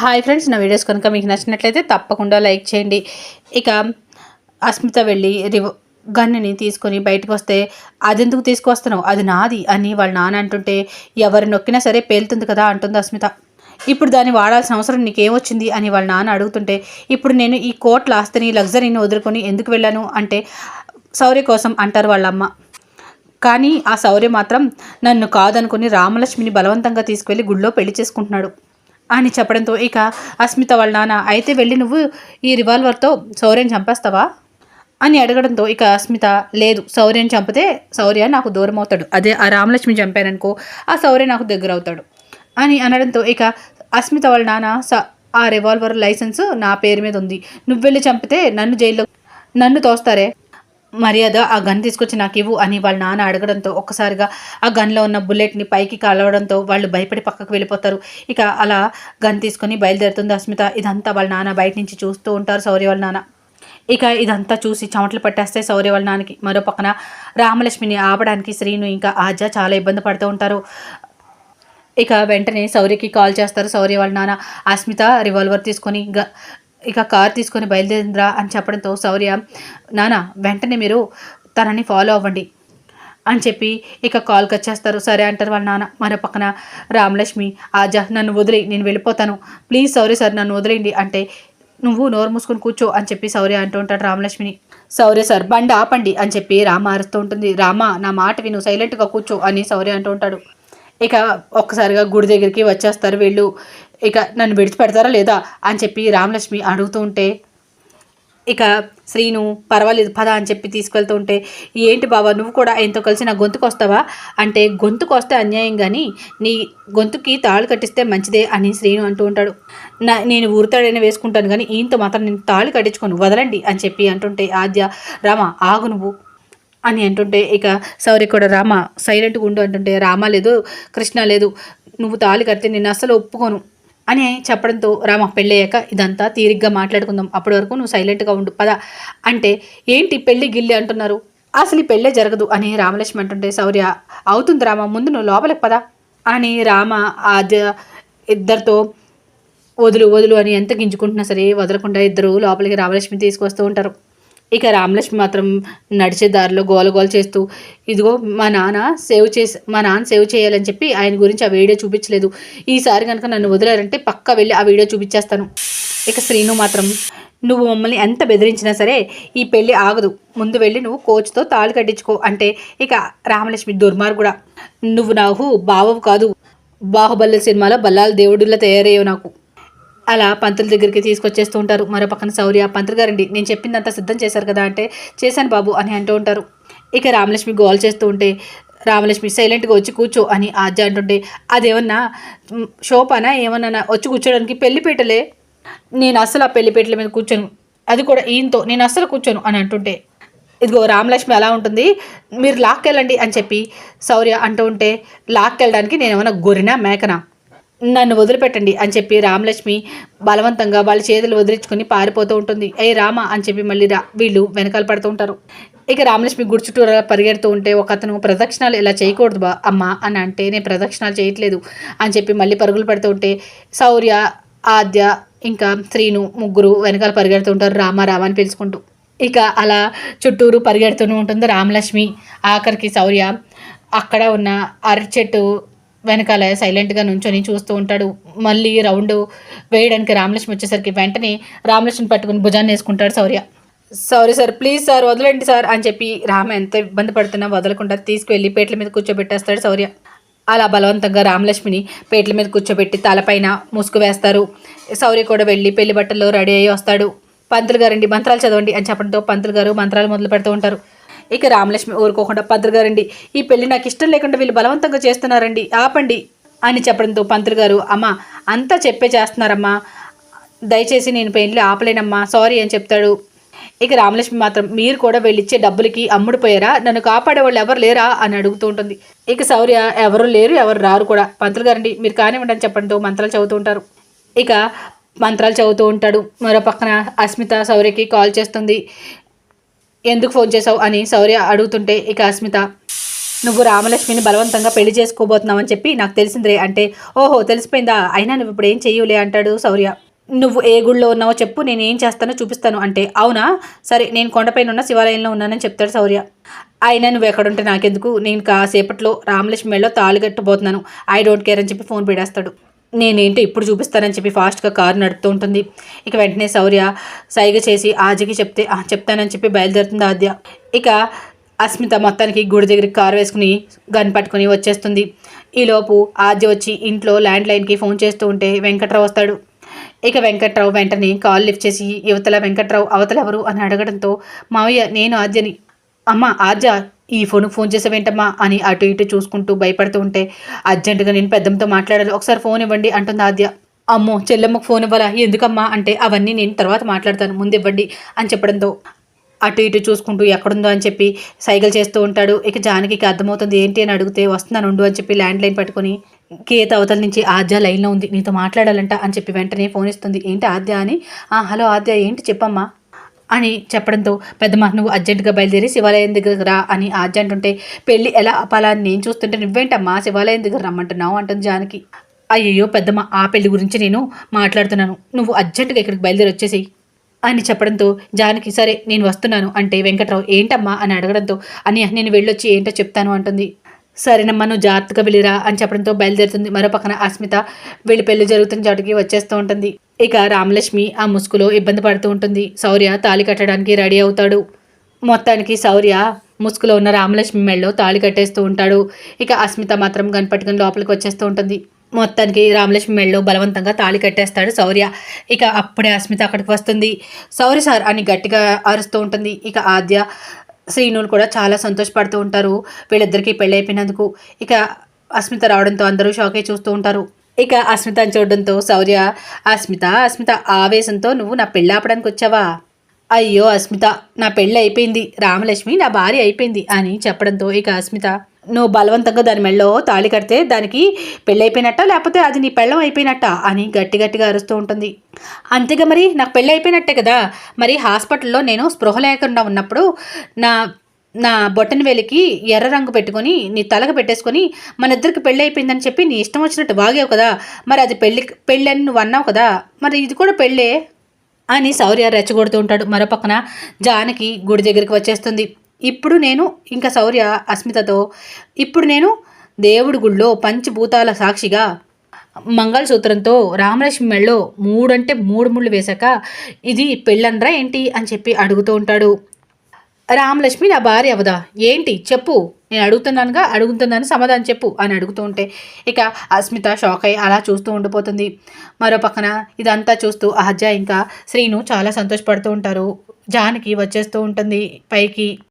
Hi friends నా videos కనుక మీకు నచ్చినట్లయితే తప్పకుండా లైక్ చేయండి. ఇక అస్మిత వెళ్ళి రివ గన్నుని తీసుకొని బయటకు వస్తే అదెందుకు తీసుకొస్తున్నావు అది నాది అని వాళ్ళ నాన్న అంటుంటే ఎవరు నొక్కినా సరే పేలుతుంది కదా అంటుంది అస్మిత. ఇప్పుడు దాన్ని వాడాల్సిన అవసరం నీకేమొచ్చింది? అని వాళ్ళ నాన్న అడుగుతుంటే ఇప్పుడు నేను ఈ కోట్ల ఆస్తిని లగ్జరీని వదులుకొని ఎందుకు వెళ్ళాను? అంటే శౌర్య కోసం అంటారు వాళ్ళమ్మ కానీ ఆ శౌర్య మాత్రం నన్ను కాదనుకుని రామలక్ష్మిని బలవంతంగా తీసుకువెళ్ళి గుళ్ళో పెళ్ళి చేసుకుంటున్నాడు. అని చెప్పడంతో ఇక అస్మిత వాళ్ళ నాన్న అయితే వెళ్ళి నువ్వు ఈ రివాల్వర్తో శౌర్యం చంపేస్తావా? అని అడగడంతో ఇక అస్మిత లేదు శౌర్యం చంపితే శౌర్య నాకు దూరం అవుతాడు. అదే ఆ రామలక్ష్మి చంపాననుకో ఆ శౌర్య నాకు దగ్గర అవుతాడు. అని అనడంతో ఇక అస్మిత వాళ్ళ నాన్న స ఆ రివాల్వర్ లైసెన్స్ నా పేరు మీద ఉంది. నువ్వు వెళ్ళి చంపితే నన్ను జైల్లో నన్ను తోస్తారే? మర్యాద ఆ గన్ తీసుకొచ్చి నాకు ఇవ్వు అని వాళ్ళ నాన్న అడగడంతో ఒక్కసారిగా ఆ గన్లో ఉన్న బుల్లెట్ని పైకి కలవడంతో వాళ్ళు భయపడి పక్కకు వెళ్ళిపోతారు. ఇక అలా గన్ తీసుకొని బయలుదేరుతుంది అస్మిత. ఇదంతా వాళ్ళ నాన్న బయట నుంచి చూస్తూ ఉంటారు సౌర్య వాళ్ళ నాన్న. ఇక ఇదంతా చూసి చెమటలు పట్టేస్తే సౌర్య వాళ్ళ నాన్నకి. మరో పక్కన రామలక్ష్మిని ఆపడానికి శ్రీను ఇంకా ఆజ చాలా ఇబ్బంది పడుతూ ఉంటారు. ఇక వెంటనే సౌర్యకి కాల్ చేస్తారు సౌర్య వాళ్ళ నాన్న. అస్మిత రివాల్వర్ తీసుకొని గ- ఇక కార్ తీసుకొని బయలుదేరిందిరా అని చెప్పడంతో శౌర్య నాన్న వెంటనే మీరు తనని ఫాలో అవ్వండి అని చెప్పి ఇక కాల్కి వచ్చేస్తారు. సరే అంటారు వాళ్ళ నాన్న. మరో పక్కన రామలక్ష్మి ఆజా నన్ను వదిలి నేను వెళ్ళిపోతాను. ప్లీజ్ సౌర్య సార్ నన్ను వదిలేయండి. అంటే నువ్వు నోరు మూసుకొని కూర్చో అని చెప్పి సౌర్య అంటూ ఉంటాడు రామలక్ష్మిని. సౌర్య సార్ బండి ఆపండి అని చెప్పి రామ అరుస్తూ ఉంటుంది. రామ నా మాట విను. సైలెంట్గా కూర్చో అని సౌర్య అంటూ ఉంటాడు. ఇక ఒక్కసారిగా గుడి దగ్గరికి వచ్చేస్తారు వీళ్ళు. ఇక నన్ను విడిచిపెడతారా లేదా అని చెప్పి రామలక్ష్మి అడుగుతూ ఉంటే ఇక శ్రీను పర్వాలేదు పద అని చెప్పి తీసుకెళ్తూ ఉంటే ఏంటి బాబా నువ్వు కూడా ఆయనతో కలిసి నా గొంతుకు వస్తావా? అంటే గొంతుకు వస్తే అన్యాయం కానీ నీ గొంతుకి తాళు కట్టిస్తే మంచిదే అని శ్రీను అంటూ ఉంటాడు. నా నేను ఊరుతాడైనా వేసుకుంటాను కానీ ఈయనతో మాత్రం నేను తాళి కట్టించుకొని వదలండి అని చెప్పి అంటుంటే ఆద్య రామ ఆగు నువ్వు. అని అంటుంటే ఇక సౌరి కూడా రామ సైలెంట్గా ఉండు అంటుంటే రామ లేదు కృష్ణ లేదు నువ్వు తాళి కడితే నేను అస్సలు ఒప్పుకోను అని చెప్పడంతో రామ పెళ్ళయ్యాక ఇదంతా తీరిగ్గా మాట్లాడుకుందాం అప్పటి వరకు నువ్వు సైలెంట్గా ఉండు పద అంటే ఏంటి పెళ్ళి గిల్లి అంటున్నారు. అసలు ఈ పెళ్ళే జరగదు అని రామలక్ష్మి అంటుంటే శౌర్య అవుతుంది రామ ముందు నువ్వు లోపలికి పద అని రామ ఆద్య ఇద్దరితో వదులు వదులు అని ఎంత గింజుకుంటున్నా సరే వదలకుండా ఇద్దరు లోపలికి రామలక్ష్మి తీసుకొస్తూ ఉంటారు. ఇక రామలక్ష్మి మాత్రం నడిచే దారిలో గోల చేస్తూ ఇదిగో మా నాన్న సేవ్ చేసి మా నాన్న సేవ్ చేయాలని చెప్పి ఆయన గురించి ఆ వీడియో చూపించలేదు. ఈసారి కనుక నన్ను వదిలారంటే పక్కా వెళ్ళి ఆ వీడియో చూపించేస్తాను. ఇక శ్రీను మాత్రం నువ్వు మమ్మల్ని ఎంత బెదిరించినా సరే ఈ పెళ్ళి ఆగదు. ముందు వెళ్ళి నువ్వు కోచ్తో తాళి కట్టించుకో. అంటే ఇక రామలక్ష్మి దుర్మార్గుడా నువ్వు నాకు బావవు కాదు. బాహుబలి సినిమాలో బల్లాల దేవుడిలా తయారయ్యావు నాకు. అలా పంతుల దగ్గరికి తీసుకొచ్చేస్తూ ఉంటారు. మరో పక్కన శౌర్య పంతులు గారండి నేను చెప్పిందంతా సిద్ధం చేశారు కదా అంటే చేశాను బాబు అని అంటూ ఉంటారు. ఇక రామలక్ష్మి గోల్ చేస్తూ ఉంటే రామలక్ష్మి సైలెంట్గా వచ్చి కూర్చో అని ఆద్య అంటుంటే అదేమన్నా షోపానా ఏమన్నా వచ్చి కూర్చోడానికి పెళ్ళిపీటలే నేను అస్సలు ఆ పెళ్ళిపీటల మీద కూర్చోను. అది కూడా ఈయనతో నేను అస్సలు కూర్చోను అని అంటుంటే ఇదిగో రామలక్ష్మి ఎలా ఉంటుంది మీరు లాక్కెళ్ళండి అని చెప్పి శౌర్య అంటూ ఉంటే లాక్కెళ్ళడానికి నేను ఏమైనా గొరినా మేకనా? నన్ను వదిలిపెట్టండి అని చెప్పి రామలక్ష్మి బలవంతంగా వాళ్ళ చేతులు వదిలించుకొని పారిపోతూ ఉంటుంది. ఏ రామ అని చెప్పి మళ్ళీ రా వీళ్ళు వెనకాల పడుతూ ఉంటారు. ఇక రామలక్ష్మి గుడి చుట్టూ పరిగెడుతూ ఉంటే ఒక అతను ప్రదక్షిణాలు ఇలా చేయకూడదు బా అమ్మ అని అంటే నేను ప్రదక్షిణాలు చేయట్లేదు అని చెప్పి మళ్ళీ పరుగులు పెడుతూ ఉంటే శౌర్య ఆద్య ఇంకా శ్రీను ముగ్గురు వెనకాల పరిగెడుతూ ఉంటారు రామ రామ అని పిలుచుకుంటూ. ఇక అలా చుట్టూరు పరిగెడుతూనే ఉంటుంది రామలక్ష్మి. ఆఖరికి శౌర్య అక్కడ ఉన్న అరటి చెట్టు వెనకాల సైలెంట్గా నుంచొని చూస్తూ ఉంటాడు. మళ్ళీ రౌండ్ వేయడానికి రామలక్ష్మి వచ్చేసరికి వెంటనే రామలక్ష్మిని పట్టుకుని భుజాన్ని వేసుకుంటాడు Shaurya. Sorry sir please sir వదలండి సార్ అని చెప్పి రామ ఎంత ఇబ్బంది పడుతున్నా వదలకుండా తీసుకువెళ్ళి పేట్ల మీద కూర్చోబెట్టేస్తాడు శౌర్య. అలా బలవంతంగా రామలక్ష్మిని పేట్ల మీద కూర్చోబెట్టి తలపైన ముసుగు వేస్తారు. శౌర్య కూడా వెళ్ళి పెళ్ళి బట్టల్లో రెడీ అయ్యి వస్తాడు. పంతులు గారండి మంత్రాలు చదవండి అని చెప్పడంతో పంతులు గారు మంత్రాలు మొదలు పెడుతూ ఉంటారు. ఇక రామలక్ష్మి ఊరుకోకుండా పంతులు గారండి ఈ పెళ్ళి నాకు ఇష్టం లేకుండా వీళ్ళు బలవంతంగా చేస్తున్నారండి. ఆపండి అని చెప్పడంతో పంతులు గారు అమ్మ అంతా చెప్పే చేస్తున్నారమ్మా. దయచేసి నేను పెళ్ళి ఆపలేనమ్మా. సారీ అని చెప్తాడు. ఇక రామలక్ష్మి మాత్రం మీరు కూడా వెళ్ళిచ్చే డబ్బులకి అమ్ముడుపోయారా నన్ను కాపాడే వాళ్ళు ఎవరు లేరా? అని అడుగుతూ ఉంటుంది. ఇక శౌర్య ఎవరు లేరు ఎవరు రారు కూడా. పంతులు గారండి మీరు కానివ్వండి అని చెప్పడంతో మంత్రాలు చదువుతూ ఉంటారు. ఇక మంత్రాలు చదువుతూ ఉంటాడు. మరో పక్కన అస్మిత శౌర్యకి కాల్ చేస్తుంది. ఎందుకు ఫోన్ చేసావు అని శౌర్య అడుగుతుంటే ఇక అస్మిత నువ్వు రామలక్ష్మిని బలవంతంగా పెళ్ళి చేసుకోబోతున్నావని చెప్పి నాకు తెలిసిందిరే అంటే ఓహో తెలిసిపోయిందా? అయినా నువ్వు ఇప్పుడు ఏం చెయ్యలే అంటాడు శౌర్య. నువ్వు ఏ గుళ్ళో ఉన్నావో చెప్పు నేను ఏం చేస్తానో చూపిస్తాను అంటే అవునా? సరే నేను కొండపైన ఉన్న శివాలయంలో ఉన్నానని చెప్తాడు శౌర్య. అయినా నువ్వు ఎక్కడుంటే నాకెందుకు? నేను కాసేపట్లో రామలక్ష్మి మెళ్ళలో తాళి కట్టబోతున్నాను. ఐ డోంట్ కేర్ అని చెప్పి ఫోన్ పెడేస్తాడు. నేనేంటి ఇప్పుడు చూపిస్తానని చెప్పి ఫాస్ట్గా కారు నడుపుతూ ఉంటుంది. ఇక వెంటనే శౌర్య సైగ చేసి ఆజకి చెప్తే చెప్తానని చెప్పి బయలుదేరుతుంది ఆద్య. ఇక అస్మిత మొత్తానికి గుడి దగ్గరికి కారు వేసుకుని గన్ పట్టుకుని వచ్చేస్తుంది. ఈలోపు ఆద్య వచ్చి ఇంట్లో ల్యాండ్ లైన్కి ఫోన్ చేస్తూ ఉంటే వెంకట్రావు వస్తాడు. ఇక వెంకట్రావు వెంటనే కాల్ లిఫ్ట్ చేసి యువతల వెంకట్రావు అవతల ఎవరు? అని అడగడంతో మావయ్య నేను ఆద్యని. అమ్మ ఆద్య ఈ ఫోన్కి ఫోన్ చేసావేంటమ్మా అని అటు ఇటు చూసుకుంటూ భయపడుతూ ఉంటే అర్జెంటుగా నేను పెద్దమ్మతో మాట్లాడాలి. ఒకసారి ఫోన్ ఇవ్వండి అంటుంది ఆద్య అమ్మో చెల్లమ్మకు ఫోన్ ఇవ్వాలా? ఎందుకమ్మా? అంటే అవన్నీ నేను తర్వాత మాట్లాడతాను. ముందు ఇవ్వండి అని చెప్పడంతో అటు ఇటు చూసుకుంటూ ఎక్కడుందో అని చెప్పి సైకిల్ చేస్తూ ఉంటాడు. ఇక జానకి అర్థమవుతుంది ఏంటి అని అడిగితే వస్తున్నాను ఉండు అని చెప్పి ల్యాండ్ లైన్ పట్టుకొని గీత అవతల నుంచి ఆద్య లైన్లో ఉంది నీతో మాట్లాడాలంట అని చెప్పి వెంటనే ఫోన్ ఇస్తుంది. ఏంటి ఆద్య అని. హలో ఆద్య ఏంటి చెప్పమ్మా? అని చెప్పడంతో పెద్దమ్మ నువ్వు అర్జెంటుగా బయలుదేరి శివాలయం దగ్గరకు రా అని అర్జెంట్ ఉంటే పెళ్ళి ఎలా ఆపాలా? అని నేను చూస్తుంటే నువ్వేంటమ్మా? శివాలయం దగ్గర రమ్మంటున్నావు అంటుంది జానకి. అయ్యయ్యో పెద్దమ్మ ఆ పెళ్ళి గురించి నేను మాట్లాడుతున్నాను. నువ్వు అర్జెంటుగా ఇక్కడికి బయలుదేరి వచ్చేసి అని చెప్పడంతో జానకి సరే నేను వస్తున్నాను అంటే వెంకట్రావు ఏంటమ్మా? అని అడగడంతో అని నేను వెళ్ళొచ్చి ఏంటో చెప్తాను అంటుంది. సరేనమ్మా నువ్వు జాగ్రత్తగా వెళ్ళిరా అని చెప్పడంతో బయలుదేరుతుంది. మరో పక్కన అస్మిత వీళ్ళ పెళ్ళి జరుగుతున్న చోటికి వచ్చేస్తూ ఉంటుంది. ఇక రామలక్ష్మి ఆ ముసుగులో ఇబ్బంది పడుతూ ఉంటుంది. శౌర్య తాళి కట్టడానికి రెడీ అవుతాడు. మొత్తానికి శౌర్య ముసుగులో ఉన్న రామలక్ష్మి మెళ్ళలో తాళి కట్టేస్తూ ఉంటాడు. ఇక అస్మిత మాత్రం గన్పట్టుకుని లోపలికి వచ్చేస్తూ ఉంటుంది. మొత్తానికి రామలక్ష్మి మెళ్ళలో బలవంతంగా తాళి కట్టేస్తాడు శౌర్య ఇక అప్పుడే అస్మిత అక్కడికి వస్తుంది. శౌర్య సార్ అని గట్టిగా అరుస్తూ ఉంటుంది. ఇక ఆద్య శ్రీనులు కూడా చాలా సంతోషపడుతూ ఉంటారు. వీళ్ళిద్దరికీ పెళ్ళి అయిపోయినందుకు. ఇక అస్మిత రావడంతో అందరూ షాక్ అయి చూస్తూ ఉంటారు. ఇక అస్మితని చూడడంతో శౌర్య అస్మిత అస్మిత ఆవేశంతో నువ్వు నా పెళ్ళి ఆపడానికి వచ్చావా? అయ్యో అస్మిత నా పెళ్ళి అయిపోయింది. రామలక్ష్మి నా భార్య అయిపోయింది అని చెప్పడంతో ఇక అస్మిత నువ్వు బలవంతంగా దాని మెళ్ళో తాళి కడితే దానికి పెళ్ళి లేకపోతే అది నీ పెళ్ళం అయిపోయినట్ట? అని గట్టి గట్టిగా అరుస్తూ ఉంటుంది. అంతేగా మరి? నాకు పెళ్ళి అయిపోయినట్టే కదా? మరి హాస్పిటల్లో నేను స్పృహ లేకుండా ఉన్నప్పుడు నా నా బొట్టని వేలికి ఎర్ర రంగు పెట్టుకొని నీ తలకు పెట్టేసుకొని మన ఇద్దరికి పెళ్ళి అయిపోయిందని చెప్పి నీ ఇష్టం వచ్చినట్టు వాగావు కదా? మరి అది పెళ్ళి పెళ్ళి అని నువ్వు అన్నావు కదా? మరి ఇది కూడా పెళ్ళే? అని సౌర్య రెచ్చగొడుతూ ఉంటాడు. మరో పక్కన జానకి గుడి దగ్గరికి వచ్చేస్తుంది. ఇప్పుడు నేను ఇంకా శౌర్య అస్మితతో ఇప్పుడు నేను దేవుడి గుళ్ళో పంచభూతాల సాక్షిగా మంగళసూత్రంతో రామలక్ష్మి మెళ్ళో మూడంటే మూడు ముళ్ళు వేశాక ఇది పెళ్ళండ్రా ఏంటి అని చెప్పి అడుగుతూ ఉంటాడు. రామలక్ష్మి నా భార్య అవదా? ఏంటి? చెప్పు. నేను అడుగుతున్నానుగా అడుగుతున్నాను సమాధానం చెప్పు అని అడుగుతూ ఉంటే ఇక అస్మిత షాక్ అయి అలా చూస్తూ ఉండిపోతుంది. మరో పక్కన ఇదంతా చూస్తూ ఆద్య ఇంకా శ్రీను చాలా సంతోషపడుతూ ఉంటారు. జానకి వచ్చేస్తూ ఉంటుంది పైకి.